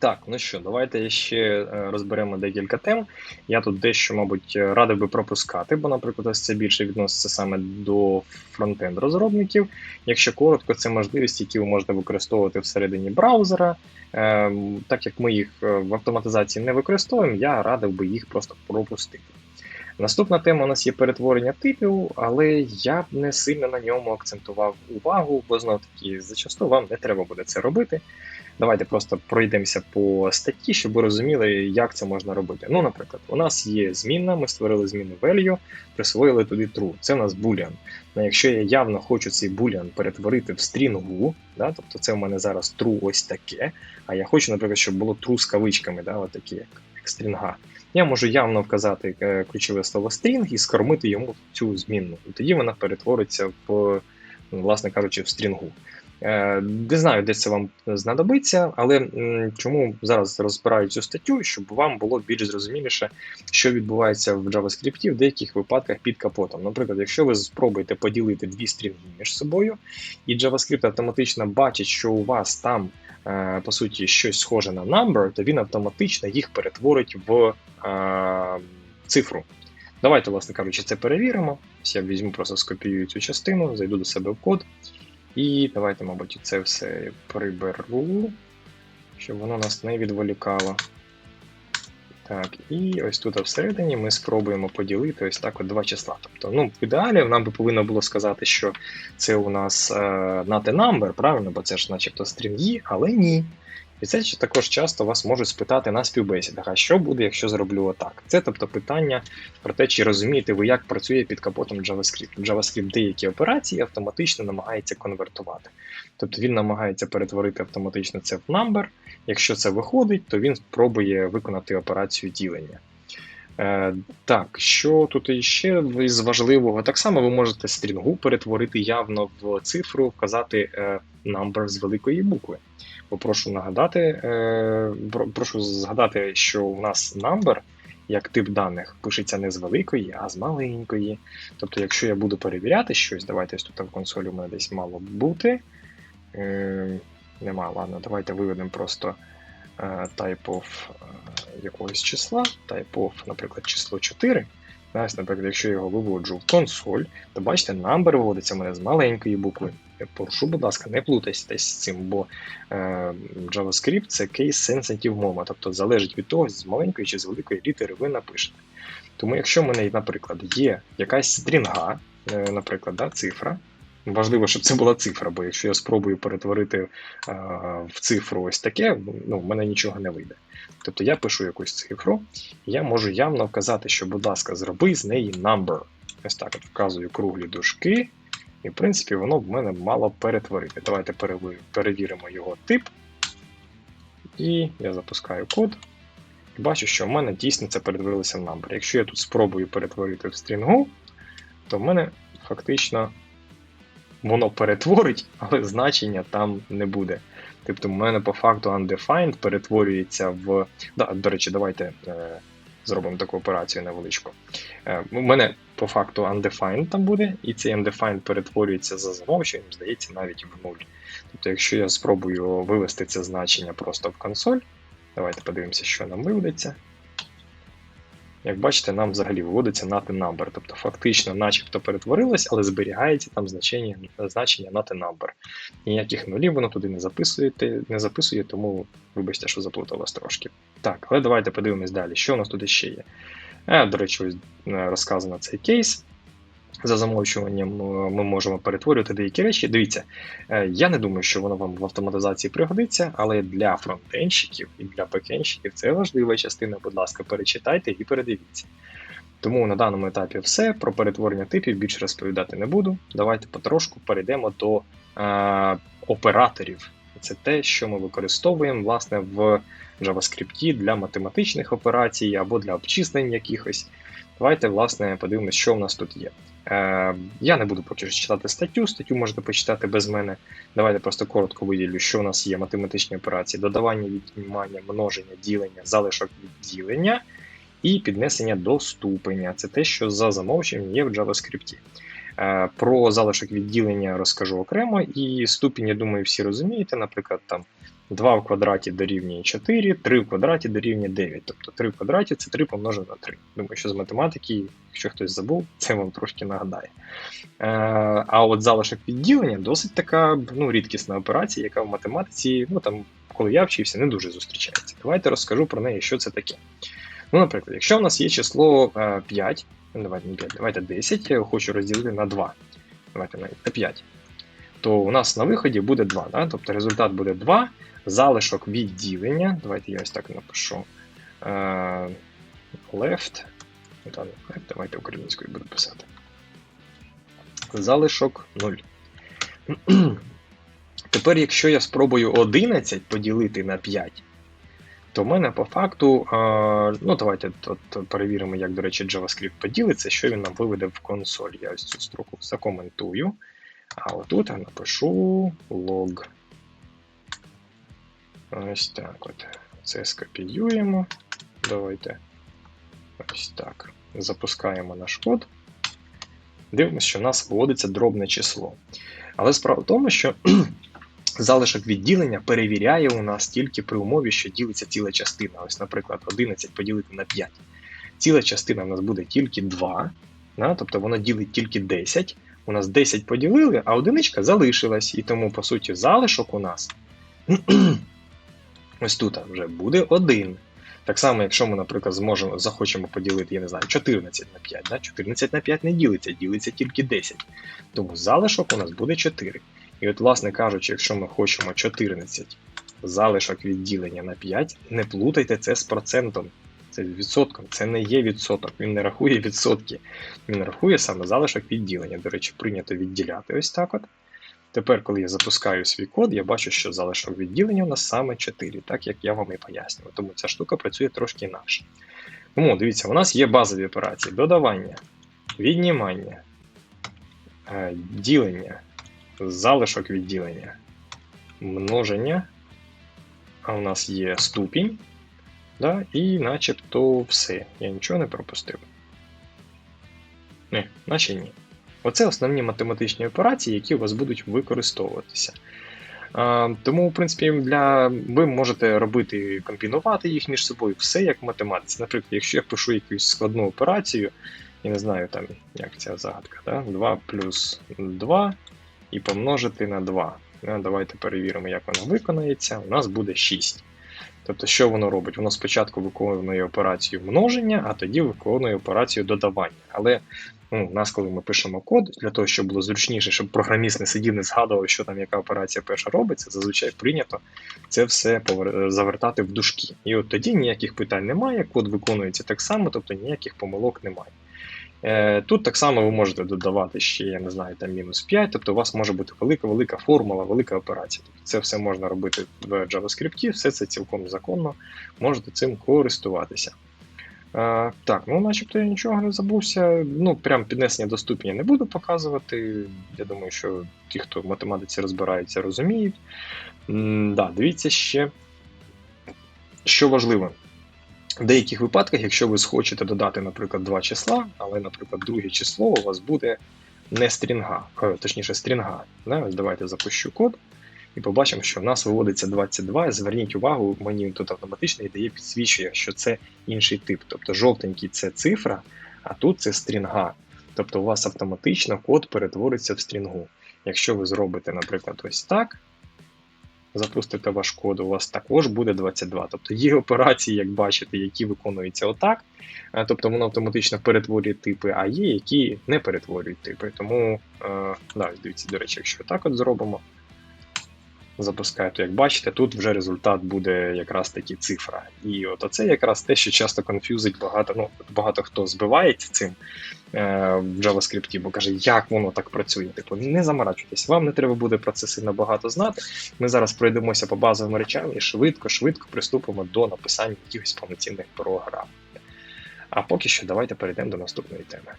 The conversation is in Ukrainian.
Так, ну що, давайте ще е, розберемо декілька тем. Я тут дещо, мабуть, радив би пропускати, бо, наприклад, ось це більше відноситься саме до фронтенд розробників. Якщо коротко, це можливості, які ви можете використовувати всередині браузера. Е, Так як ми їх е, в автоматизації не використовуємо, я радив би їх просто пропустити. Наступна тема у нас є перетворення типів, але я б не сильно на ньому акцентував увагу, бо знов таки зачасту вам не треба буде це робити. Давайте просто пройдемося по статті, щоб ви розуміли, як це можна робити. Ну, наприклад, у нас є змінна, ми створили зміну value, присвоїли туди true. Це у нас boolean. Ну, Якщо я явно хочу цей boolean перетворити в стрінгу, да, тобто це у мене зараз true ось таке, а я хочу, наприклад, щоб було true з кавичками, да, такі як, як стрінга. Я можу явно вказати е, ключове слово string і скормити йому цю змінну. І тоді вона перетвориться в, власне кажучи, в стрінгу. Е, не знаю, де це вам знадобиться, але чому зараз розбираю цю статтю, щоб вам було більш зрозуміліше, що відбувається в JavaScript в деяких випадках під капотом. Наприклад, якщо ви спробуєте поділити дві стрінги між собою, і JavaScript автоматично бачить, що у вас там е, по суті щось схоже на number, то він автоматично їх перетворить в е, цифру. Давайте, власне кажучи, це перевіримо. Я візьму, просто скопіюю цю частину, зайду до себе в код. І давайте, мабуть, це все приберу, щоб воно нас не відволікало. Так, і ось тут всередині ми спробуємо поділити ось так от два числа. Тобто, ну, в ідеалі нам би повинно було сказати, що це у нас е, not a number, правильно, бо це ж начебто стрінги, але ні. І це також часто вас можуть спитати на співбесідах, а що буде, якщо зроблю отак? Це тобто питання про те, чи розумієте ви, як працює під капотом JavaScript. JavaScript деякі операції автоматично намагається конвертувати. Тобто він намагається перетворити автоматично це в number. Якщо це виходить, то він спробує виконати операцію ділення. Е, Так, що тут іще з важливого? Так само ви можете стрінгу перетворити явно в цифру, вказати е, number з великої букви. Попрошу нагадати, е, прошу згадати, що у нас number як тип даних пишеться не з великої, а з маленької. Тобто, якщо я буду перевіряти щось, давайте тут в консолі у мене десь мало бути. Нема, ладно, давайте виведемо просто type of якогось числа, type of, наприклад, число 4. Ось, наприклад, якщо я його виводжу в консоль, то бачите, number виводиться в мене з маленької букви. Я Прошу, будь ласка, не плутайтесь з цим, бо е, JavaScript це case sensitive mova, тобто залежить від того, з маленької чи з великої літери ви напишете. Тому, якщо в мене, наприклад, є якась стрінга, е, наприклад, да, цифра. Важливо, щоб це була цифра, бо якщо я спробую перетворити е, в цифру ось таке, ну, в мене нічого не вийде. Тобто я пишу якусь цифру, і я можу явно вказати, що, будь ласка, зроби з неї number. Ось так от вказую круглі дужки, і, в принципі, воно в мене мало перетворити. Давайте перевіримо його тип. І я запускаю код. І бачу, що в мене дійсно це перетворилося в number. Якщо я тут спробую перетворити в стрінгу, то в мене фактично воно перетворить, але значення там не буде. Тобто, в мене по факту undefined перетворюється в. Да, До речі, давайте е, зробимо таку операцію невеличку. Е, У мене по факту undefined там буде, і цей undefined перетворюється за замовченням, здається, навіть в нуль. Тобто, якщо я спробую вивести це значення просто в консоль, давайте подивимося, що нам виведеться. Як бачите, нам взагалі виводиться NAT number, тобто фактично начебто перетворилось, але зберігається там значення значення NAT number. Ніяких нулів воно туди не записуєте, не записує, тому вибачте, що заплуталось трошки. Так, але давайте подивимось далі, що у нас тут ще є. Е, До речі, ось е, розказано цей кейс. За замовчуванням е, ми можемо перетворювати деякі речі. Дивіться, е, я не думаю, що воно вам в автоматизації пригодиться, але для фронтенщиків і для бекенщиків це важлива частина. Будь ласка, перечитайте і передивіться. Тому на даному етапі все. Про перетворення типів більше розповідати не буду. Давайте потрошку перейдемо до е, операторів. Це те, що ми використовуємо власне в JavaScript для математичних операцій або для обчислень якихось. Давайте, власне, подивимося, що в нас тут є. Е, Я не буду поки що читати статтю, статтю можете почитати без мене. Давайте просто коротко виділю, що у нас є математичні операції: додавання, віднімання, множення, ділення, залишок відділення і піднесення до ступеня. Це те, що за замовченням є в JavaScript. Е, про залишок відділення розкажу окремо, і ступінь, я думаю, всі розумієте. Наприклад, там 2 в квадраті дорівнює 4, 3 в квадраті дорівнює 9. Тобто 3 в квадраті це 3 помножено на 3. Думаю, що з математики, якщо хтось забув, це вам трошки нагадає. Е, А от залишок відділення досить така ну, рідкісна операція, яка в математиці, ну там, коли я вчився, не дуже зустрічається. Давайте розкажу про неї, що це таке. Ну, наприклад, якщо у нас є число е, 5, ну, давайте не 5, давайте 10, я його хочу розділити на 2. Давайте навіть на 5. То у нас на виході буде 2. Да? Тобто результат буде 2, залишок відділення. Давайте я ось так напишу. е, Left. Ну, left, Давайте українською буду писати. Залишок 0. Тепер, якщо я спробую 11 поділити на 5, то в мене по факту, е, ну давайте тут перевіримо, як, до речі, JavaScript поділиться, що він нам виведе в консоль. Я ось цю строку закоментую. А отут я напишу log. Ось так от. Це скопіюємо. Давайте. Ось так. Запускаємо наш код. Дивимося, що в нас виводиться дробне число. Але справа в тому, що залишок відділення перевіряє у нас тільки при умові, що ділиться ціла частина. Ось, наприклад, 11 поділити на 5. Ціла частина у нас буде тільки 2, да? тобто воно ділить тільки 10. У нас 10 поділили, а одиничка залишилась. І тому, по суті, залишок у нас ось тут вже буде 1. Так само, якщо ми, наприклад, зможемо, захочемо поділити, я не знаю, 14 на 5. Да? 14 на 5 не ділиться, ділиться тільки 10. Тому залишок у нас буде 4. І от, власне кажучи, якщо ми хочемо 14 залишок відділення на 5, не плутайте це з процентом. Це відсотком, це не є відсоток, він не рахує відсотки. Він рахує саме залишок відділення. До речі, прийнято відділяти ось так от. Тепер, коли я запускаю свій код, я бачу, що залишок відділення у нас саме 4, так як я вам і пояснював. Тому ця штука працює трошки інакше. Тому дивіться, у нас є базові операції: додавання, віднімання, е, ділення, залишок відділення, множення. А у нас є ступінь. Да, І начебто все. Я нічого не пропустив. Не, наче ні. Оце основні математичні операції, які у вас будуть використовуватися. Тому, в принципі, для ви можете робити, комбінувати їх між собою, все як в математиці. Наприклад, якщо я пишу якусь складну операцію, я не знаю, там, як ця загадка, да? 2 плюс 2 і помножити на 2. Давайте перевіримо, як вона виконається. У нас буде 6. Тобто, що воно робить? Воно спочатку виконує операцію множення, а тоді виконує операцію додавання. Але ну, у нас, коли ми пишемо код, для того, щоб було зручніше, щоб програміст не сидів, не згадував, що там яка операція перша робиться, зазвичай прийнято це все завертати в дужки. І от тоді ніяких питань немає, код виконується так само, тобто ніяких помилок немає. Е, тут так само ви можете додавати ще, я не знаю, там мінус 5, тобто у вас може бути велика-велика формула, велика операція. Тобто Це все можна робити в JavaScript, все це цілком законно, можете цим користуватися. А, Так, ну начебто я нічого не забувся. Ну, прям піднесення до ступеня не буду показувати. Я думаю, що ті, хто в математиці розбираються, розуміють. М да, Дивіться ще, що важливо. В деяких випадках, якщо ви схочете додати, наприклад, два числа, але, наприклад, друге число у вас буде не стрінга, точніше, стрінга. Ось Давайте запущу код і побачимо, що в нас виводиться 22. Зверніть увагу, мені тут автоматично ідеє підсвічує, що це інший тип. Тобто жовтенький це цифра, а тут це стрінга. Тобто у вас автоматично код перетвориться в стрінгу. Якщо ви зробите, наприклад, ось так запустите ваш код, у вас також буде 22. Тобто є операції, як бачите, які виконуються отак. Тобто воно автоматично перетворює типи, а є, які не перетворюють типи. Тому, е, да, дивіться, до речі, якщо так от зробимо, запускаю, то як бачите, тут вже результат буде якраз таки цифра. І от оце якраз те, що часто конфюзить багато, ну, багато хто збивається цим е, в JavaScript, бо каже, як воно так працює. Типу, не заморачуйтесь, вам не треба буде про це сильно багато знати. Ми зараз пройдемося по базовим речам і швидко-швидко приступимо до написання якихось повноцінних програм. А поки що давайте перейдемо до наступної теми.